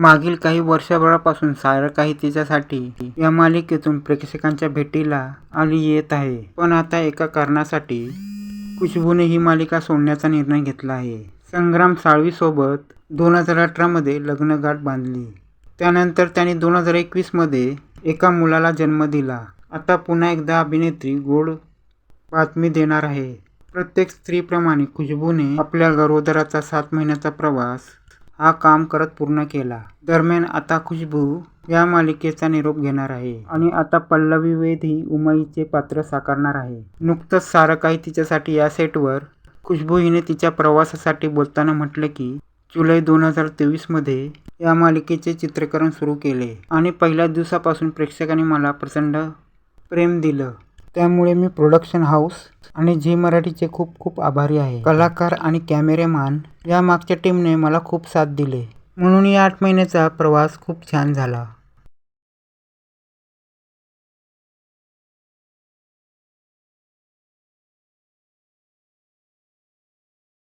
मागील काही वर्षभरापासून सारं काही तिच्यासाठी या मालिकेतून प्रेक्षकांच्या भेटीला आली येत आहे. पण आता एका कारणासाठी खुशबूने ही मालिका सोडण्याचा निर्णय घेतला आहे. संग्राम साळवीसोबत दोन हजार अठरामध्ये लग्नगाठ बांधली. त्यानंतर त्यांनी दोन हजार एकवीसमध्ये एका मुलाला जन्म दिला. आता पुन्हा एकदा अभिनेत्री गोड बातमी देणार आहे. प्रत्येक स्त्रीप्रमाणे खुशबूने आपल्या गरोदराचा सात महिन्याचा प्रवास हा काम करत पूर्ण केला. दरम्यान आता खुशबू या मालिकेचा निरोप घेणार आहे आणि आता पल्लवी वेद ही उमाईचे पात्र साकारणार आहे. नुकतंच सारं काही तिच्यासाठी या सेटवर खुशबू हिने तिच्या प्रवासासाठी बोलताना म्हटलं की जुलै दोन हजार तेवीसमध्ये या मालिकेचे चित्रीकरण सुरू केले आणि पहिल्या दिवसापासून प्रेक्षकांनी मला प्रचंड प्रेम दिलं. त्यामुळे मी प्रोडक्शन हाऊस आणि झी मराठीचे खूप खूप आभारी आहे. कलाकार आणि कॅमेरेमॅन या मागच्या टीमने मला खूप साथ दिले. म्हणून या आठ महिन्याचा प्रवास खूप छान झाला.